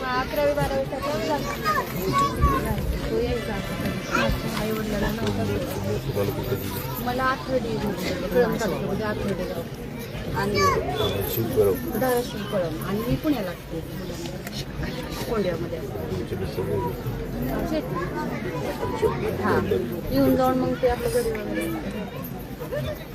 दिलं मला आठवडी कळम म्हणजे आणि धाराशिव कळम आणि मी पुण्याला लागते. कोंड्यामध्ये हा. येऊन जाऊन मग ते आपल्या घरी वगैरे.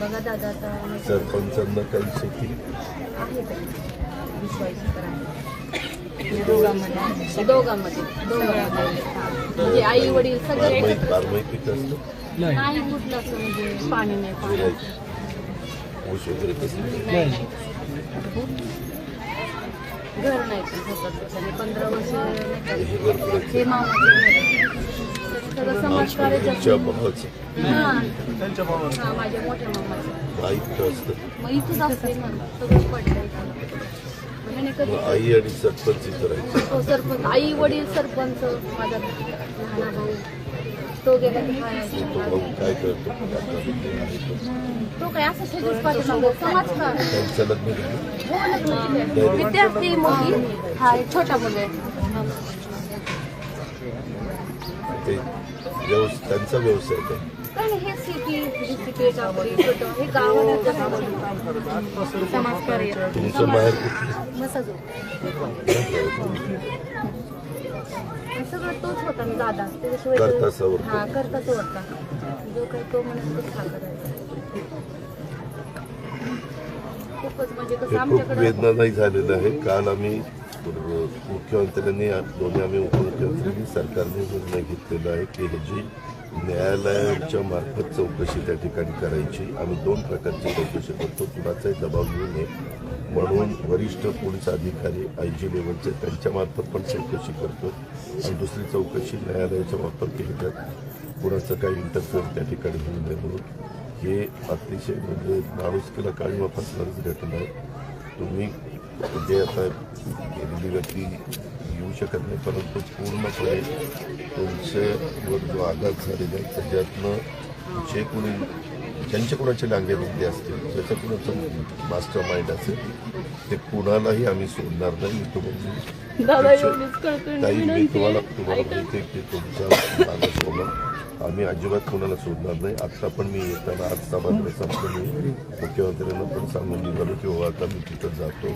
बघा दादा आता. सरपंचांना काही शेती? आहे. विश्वास आहे दोघांमध्ये. दोघांमध्ये. दोघांमध्ये. म्हणजे आई वडील सगळे एकत्र. नाही. कुठलं असं म्हणजे पाणी नाही पाणी घर नाही पण पंधरा वर्ष हे हे मामाचं. सगळं हा. हा माझ्या मोठ्या मामाचं. असतं. मग इथंच असते ना. सगळं मग आई आणि सरपंच तो सरपंच. आई वडील सरपंच माझा लहान भाऊ तो गेला की काय करतो? आहे तो. तो काय असं सगळंच पाठीमागं समाजकार त्यांचं लग्न झालं. हो लग्न. विद्यार्थी मोठी हा एक छोटा मुलं आहे. ते त्यांचा व्यवसाय काय काय नाही हे सिटी डिस्ट्रिक्ट आपली हे गावाला समाजकार्य तुमचं माहेर मसाजो सगळं तोच होता ना दादा। त्याच्याशिवाय तो-. हा होता। जो काही तो म्हणत तो खा करायचा खूपच म्हणजे कसं हे खूप आमच्याकडं वेदनादायी झालेलं आहे काल आम्ही मुख्यमंत्र्यांनी दोन्ही आम्ही उपमुख्यमंत्र्यांनी सरकारने निर्णय घेतलेला आहे की ह्याची न्यायालयाच्या मार्फत चौकशी त्या ठिकाणी करायची. आम्ही दोन प्रकारची चौकशी करतो. कुणाचाही दबाव घेऊ नये. म्हणून वरिष्ठ पोलीस अधिकारी आय जी लेवलचे त्यांच्यामार्फत पण चौकशी करतो. आणि दुसरी चौकशी न्यायालयाच्या मार्फत केली त्यात कुणाचं काही इंटरफेअर त्या ठिकाणी होऊ नये म्हणून. हे अतिशय म्हणजे माणुसकीला काळी फासणारच घटना आहे. तुम्ही जे आता गेलेली व्यक्ती येऊ शकत नाही. परंतु पूर्णपणे तुमच्यावर जो आघात झालेला आहे त्याच्यातनं जे कोणी ज्यांच्या कोणाचे लांगे बुद्धी असतील ज्याचं कोणाचं मास्टर माइंड असेल ते कुणालाही आम्ही सोडणार नाही. करतोय ताई मी तुम्हाला तुम्हाला माहिती की तुमचा मागासवर्गीय आम्ही अजिबात कोणाला सोडणार नाही. आत्ता पण मी येताना आज सभागृह संपलं मी. मुख्यमंत्र्यांना पण सांगून निघालो की हो आता मी तिथं जातो.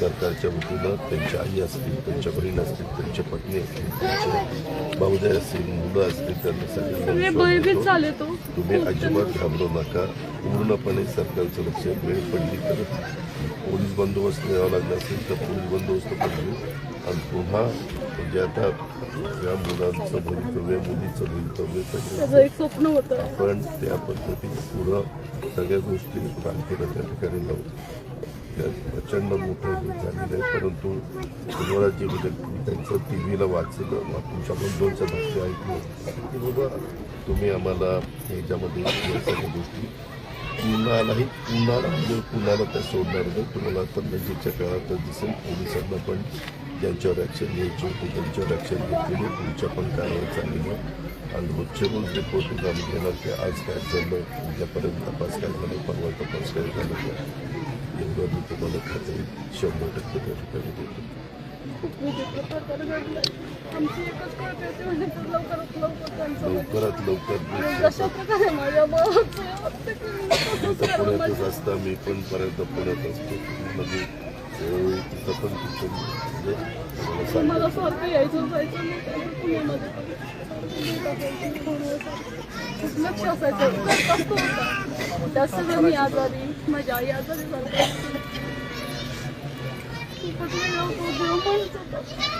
सरकारच्या वतीनं त्यांच्या आई असतील त्यांच्या बहीण असतील त्यांच्या पत्नी असतील त्यांचे भाऊजाई असतील मुलं असतील त्यांना सगळ्यांना देतो. तुम्ही अजिबात घाबरू नका. पूर्णपणे सरकारचं लक्ष वेळ पडली तर पोलीस बंदोबस्त द्यावा लागला असेल तर पोलीस बंदोबस्त घेऊ आणि पुन्हा म्हणजे आता या मुलांचं भवितव्य मुलीचं भवितव्य सगळं एक स्वप्न होतं. आपण त्या पद्धतीने पुढं सगळ्या गोष्टी क्रांतीला त्या ठिकाणी लावू त्यात प्रचंड मोठं हे झालेलं आहे परंतु जे म्हणजे त्यांचं टी व्हीला वाचलं तुमच्याकडून दोन चार भाष्य ऐकलं. की बाबा तुम्ही आम्हाला ह्याच्यामध्ये सगळ्या गोष्टी कुणालाही कुणाला म्हणजे कुणाला त्या सोडणार नाही. तुम्हाला आता नजीकच्या काळात दिसेल पोलिसांना पण ज्यांच्यावर ॲक्शन घ्यायची होती त्यांच्यावर ॲक्शन घेतलेली तुमच्या पण कारवाई चाललेली आहे. आणि रोजचे रोज रिपोर्टिंग आम्ही घेणार की आज काय झालं उद्यापर्यंत तपास काय झालं? परवा तपास काय झालं? एवढं मी तुम्हाला खात्री शंभर टक्के त्या ठिकाणी देतो. लवकरात लवकर केली. पुण्यातच असता मी पण पर्यंत पुण्यात असतो. म्हणजे वेळोवेळी तिथं पण तिथं म्हणजे सांगतो मला सारखं यायचं जायचं पुण्यामध्ये लक्ष असायचं त्या सगळं मी आजारी माझी आई आजारी.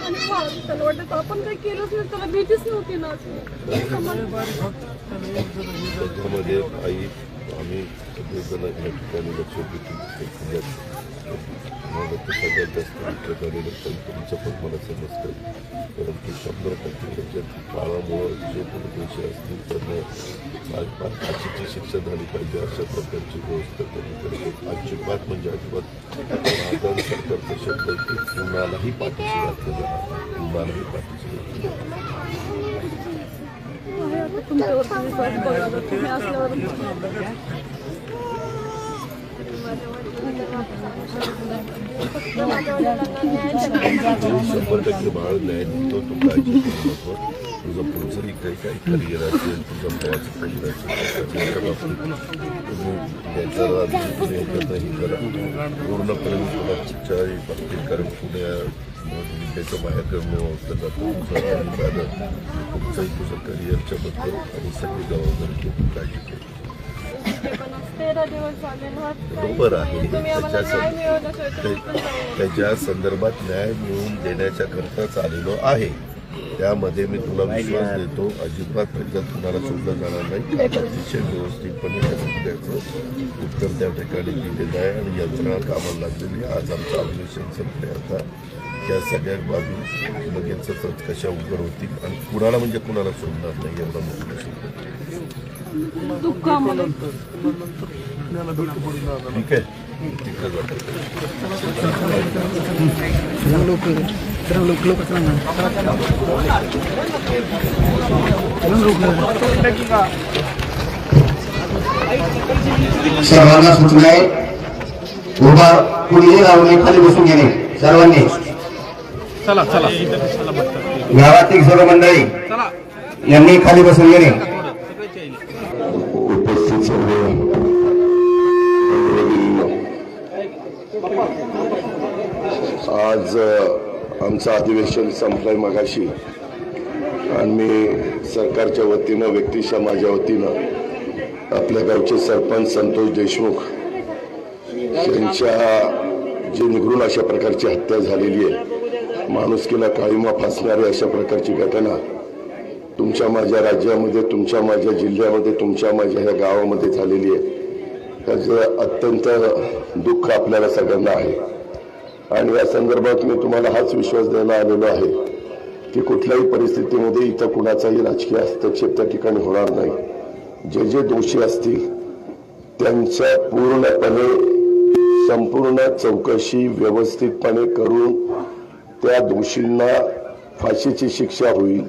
आणि त्याला वाटतं आपण काही केलंच नाही त्याला भीतीच नव्हती ना आई आम्ही सगळेजण या ठिकाणी लक्ष देतो सगळ्यात मला सगळ्यात जास्त विचार झालेलं पण तुमचं पण मला समजतं. परंतु शंभर टक्के त्याच्यात काळामुळं जे पण पैसे असतील त्यांना फाशीची शिक्षा झाली पाहिजे अशा प्रकारची व्यवस्था त्यांनी करतो केली पाच म्हणजे अजिबात माझा सरकारचा शब्द की कुणालाही पाठीशी घातलं जाणार कुणालाही पाठीशी घातलं जाणार नाही. आहे आता तुमच्यावरती विश्वास बघा तुम्ही असल्यावर माझ्या वडिलांना फक्त माझ्या वडिलांना न्याय द्या. शंभर टक्के बाळ न्याय देतो तू काळजी करू नको तुझं पुढचंही काही काही करिअर असेल तुझं भावाचं करिअर असेल त्याच्या बाबतीत तुम्ही त्याच्यावर तुम्ही एकत्रही करा पूर्णपणे मी तुला शिक्षा बाबतीत कारण पुण्या त्याचं बाहेर करणं होतं जातं तुझं तुमचंही तुझं करिअरच्या बद्दल आणि सगळी जबाबदारी घेऊन काळजी करू बरोबर आहे. त्याच्या त्याच्या संदर्भात न्याय मिळवून देण्याच्या करताच आलेलो आहे. त्यामध्ये मी तुला विश्वास देतो. अजिबात त्याच्यात कुणाला सोडलं जाणार नाही. अतिशय व्यवस्थितपणे त्याचं उत्तर त्या ठिकाणी दिलेलं आहे आणि यंत्रणा कामाला लागलेली आज आमचं अधिवेशन संपले आता. त्या सगळ्या बाबी लगेचच कशा उघड होतील आणि कुणाला म्हणजे कुणाला सोडणार नाही एवढा मोठा आम्हाला ठीक आहे. तिकडे सर्वांना सूचना आहे उभा कुणीही राहू नये खाली बसून घेणे सर्वांनी. चला चला. चला गावातील सर्व मंडळी यांनी खाली बसून घेणे उपस्थित सर्व. आज आमचं अधिवेशन संपलंय मगाशी. आणि मी सरकारच्या वतीनं व्यक्तिशः माझ्या वतीनं आपल्या गावचे सरपंच संतोष देशमुख यांच्या जी निघून अशा प्रकारची हत्या झालेली आहे माणुसकीला काळीमा फासणारी अशा प्रकारची घटना तुमच्या माझ्या राज्यामध्ये तुमच्या माझ्या जिल्ह्यामध्ये तुमच्या माझ्या ह्या गावामध्ये झालेली आहे. त्याचं अत्यंत दुःख आपल्याला सगळ्यांना आहे. आणि या संदर्भात मी तुम्हाला हाच विश्वास द्यायला आलेलो आहे की कुठल्याही परिस्थितीमध्ये इथं कुणाचाही राजकीय हस्तक्षेप त्या ठिकाणी होणार नाही. जे जे दोषी असतील त्यांच्या पूर्णपणे संपूर्ण चौकशी व्यवस्थितपणे करून त्या दोषींना फाशीची शिक्षा होईल.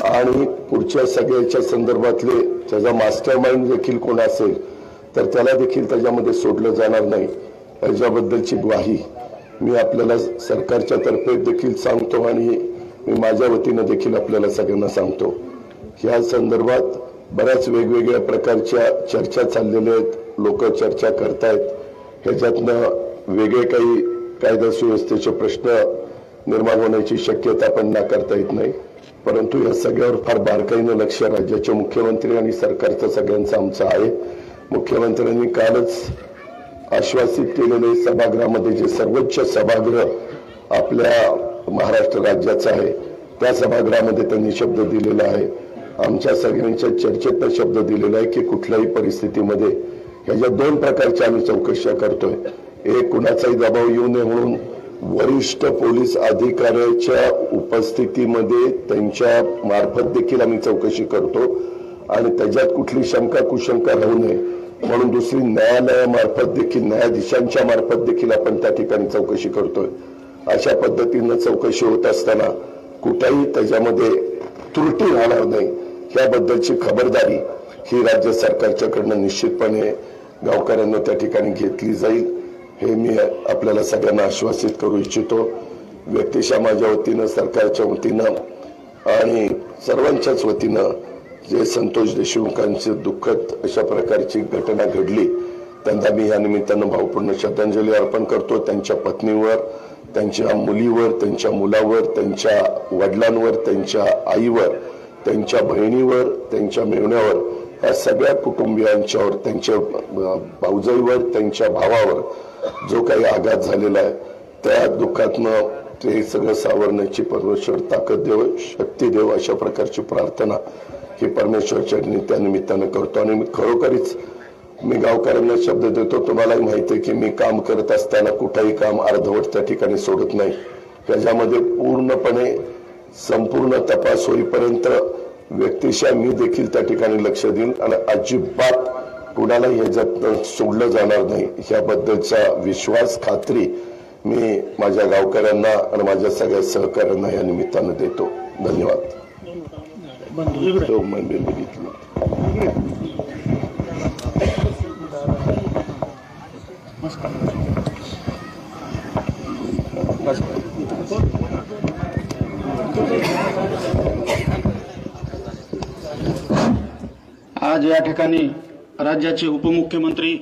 आणि पुढच्या सगळ्याच्या संदर्भातले त्याचा मास्टर माइंड देखील कोण असेल तर त्याला देखील त्याच्यामध्ये सोडलं जाणार नाही. याच्याबद्दलची ग्वाही मी आपल्याला सरकारच्या तर्फे देखील सांगतो आणि मी माझ्या वतीनं देखील आपल्याला सगळ्यांना सांगतो. या संदर्भात बऱ्याच वेगवेगळ्या प्रकारच्या चर्चा चाललेल्या आहेत. लोक चर्चा करतायत. ह्याच्यातनं वेगळे काही कायदा सुव्यवस्थेचे प्रश्न निर्माण होण्याची शक्यता पण नाकारता येत नाही. परंतु या सगळ्यावर फार बारकाईनं लक्ष राज्याचे मुख्यमंत्री आणि सरकारचं सगळ्यांचं आमचं आहे. मुख्यमंत्र्यांनी कालच आश्वासित केलेले सभागृहामध्ये जे सर्वोच्च सभागृह आपल्या महाराष्ट्र राज्याचं आहे त्या सभागृहामध्ये त्यांनी शब्द दिलेला आहे. आमच्या सगळ्यांच्या चर्चेत शब्द दिलेला आहे की कुठल्याही परिस्थितीमध्ये ह्याच्या दोन प्रकारच्या आम्ही चौकशा करतोय. एक कुणाचाही दबाव येऊ नये म्हणून वरिष्ठ पोलीस अधिकाऱ्याच्या उपस्थितीमध्ये त्यांच्या मार्फत देखील आम्ही चौकशी करतो आणि त्याच्यात कुठली शंका कुशंका राहू नये. म्हणून दुसरी न्यायालयामार्फत देखील न्यायाधीशांच्या मार्फत देखील आपण त्या ठिकाणी चौकशी करतोय. अशा पद्धतीनं चौकशी होत असताना कुठेही त्याच्यामध्ये त्रुटी राहणार नाही. याबद्दलची खबरदारी ही राज्य सरकारच्याकडनं निश्चितपणे गावकऱ्यांना त्या ठिकाणी घेतली जाईल. हे मी आपल्याला सगळ्यांना आश्वासित करू इच्छितो. व्यक्तिशः माझ्या वतीनं सरकारच्या वतीनं आणि सर्वांच्याच वतीनं जे संतोष देशमुखांची दुःखद अशा प्रकारची घटना घडली त्यांना मी या निमित्तानं भावपूर्ण श्रद्धांजली अर्पण करतो. त्यांच्या पत्नीवर त्यांच्या मुलीवर त्यांच्या मुलावर त्यांच्या वडिलांवर त्यांच्या आईवर त्यांच्या बहिणीवर त्यांच्या मेवण्यावर या सगळ्या कुटुंबियांच्यावर त्यांच्या भाऊजाईवर त्यांच्या भावावर जो काही आघात झालेला आहे त्या दुःखातनं ते सगळं सावरण्याची परमेश्वर ताकद देव शक्ती देव अशा प्रकारची प्रार्थना ही परमेश्वरच्या त्यानिमित्तानं करतो. आणि मी खरोखरीच मी गावकऱ्यांना शब्द देतो तुम्हालाही माहिती आहे की मी काम करत असताना कुठंही काम अर्धवट त्या ठिकाणी सोडत नाही. त्याच्यामध्ये पूर्णपणे संपूर्ण तपास होईपर्यंत व्यक्तिशः मी देखील त्या ठिकाणी लक्ष देईन आणि अजिबात कुणाला याच्यातनं सोडलं जाणार नाही ह्याबद्दलचा विश्वास खात्री मी माझ्या गावकऱ्यांना आणि माझ्या सगळ्या सहकाऱ्यांना या निमित्तानं देतो. धन्यवाद. आज या ठिकाणी राज्याचे उपमुख्यमंत्री